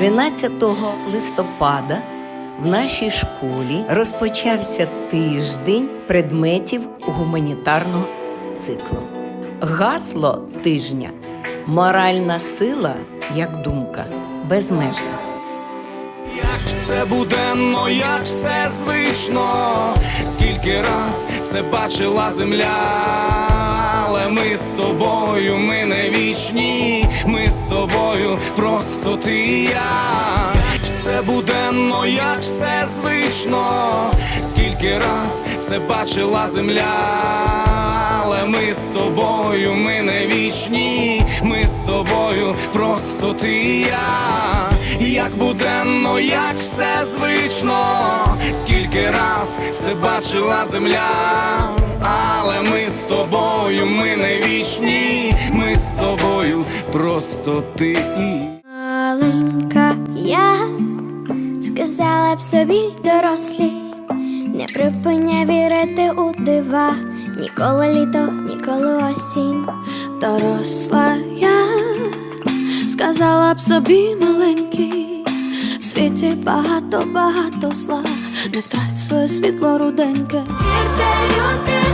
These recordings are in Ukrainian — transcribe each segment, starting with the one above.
12 листопада в нашій школі розпочався тиждень предметів гуманітарного циклу. Гасло тижня моральна сила як думка безмежна. Як все буденно, як все звично, скільки раз це бачила земля, але ми з тобою, ми не вічні, ми з тобою, просто ти і я. Все буденно, як все звично, скільки раз це бачила земля, але ми з тобою, ми не вічні, ми з тобою, просто ти і я. Як буденно, як все звично, скільки раз це бачила земля, але ми з тобою, ми не вічні, ми з тобою, просто ти і. Маленька я сказала б собі дорослі, не припиняй вірити у дива, ніколи літо, ніколи осінь. Доросла я сказала б собі маленький, в світі багато, багато зла, не втрать своє світло руденьке. Вірте, люди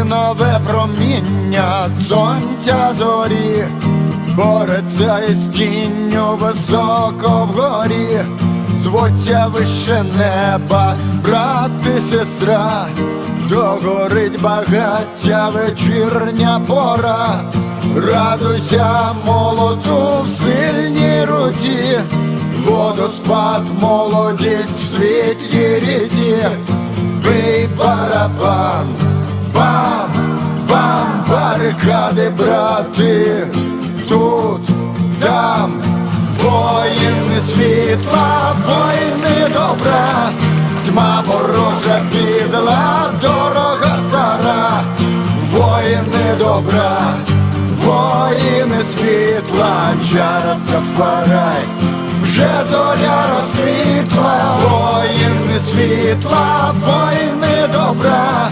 Рубінове проміння сонця зорі бореться із тінню високо вгорі, звуться вище неба, брат і сестра, догорить багаття вечірня пора, радуйся молоту в сильній руці, водоспад, молодість в світлій ріці, бий барабан, барикади, брати, тут, там, воїни світла, воїни добра, тьма ворожа підла, дорога стара, воїни добра, воїни світла, чара Стафарай, вже зоря розквітла, воїни світла, воїни добра,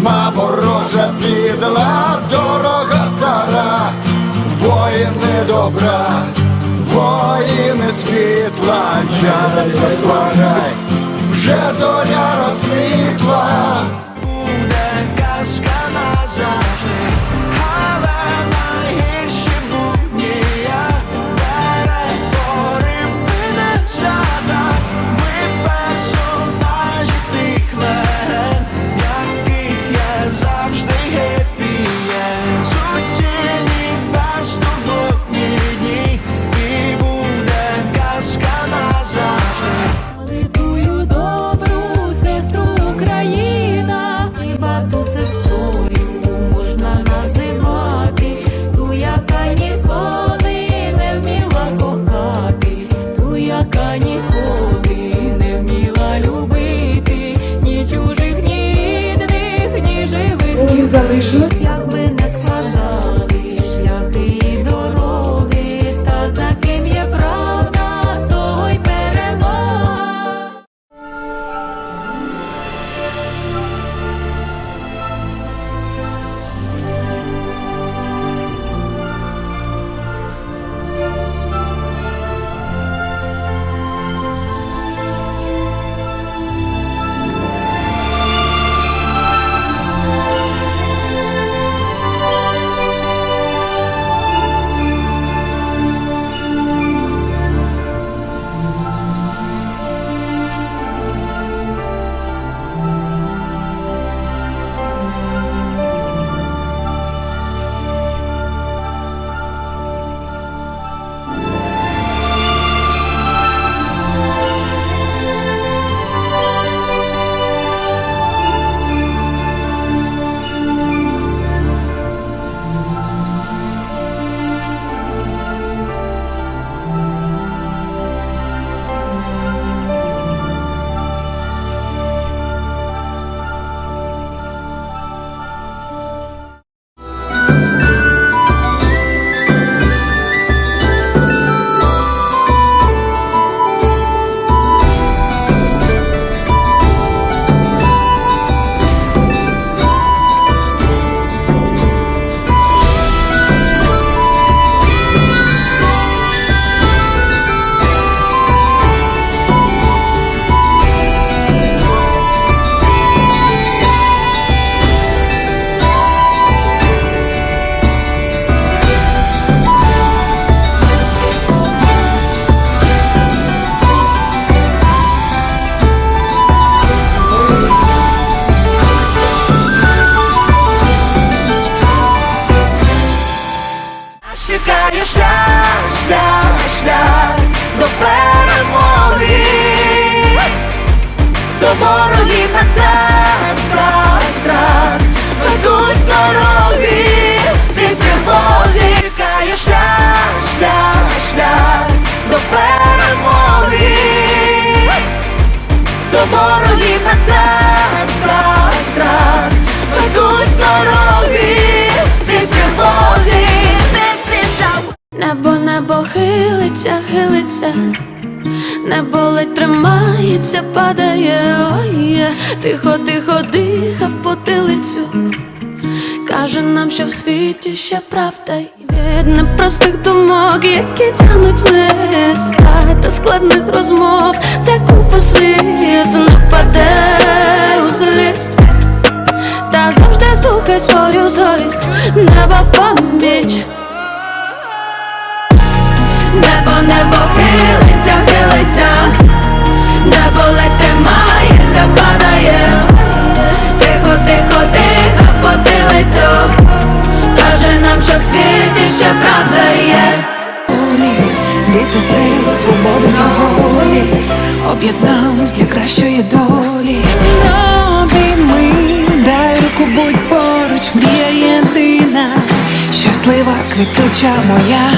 тьма ворожа підла, дорога стара, воїни добра, воїни світла, через Стафарай, вже зоря розквітла. живих, Шлях, шлях, до перемоги, до ворогів на страх, страх, страх, ведуть дороги, ти тривоги, is our Небо, небо хилиться, хилиться, небо ледь тримається, падає, ой, тихо, тихо дихав потилицю. Каже нам, що в світі ще правда є. від непростих думок, які тягнуть вниз Та складних розмов, де купа сліз не впаде у злість. Та завжди слухай свою совість, неба в пам'ять. Небо хилиться, хилиться, небо ледь тримається, падає, ще правда є. Літо сила, свободи і волі об'єднались для кращої долі. Обійми, дай руку, будь поруч, мрія єдина, щаслива, квітуча моя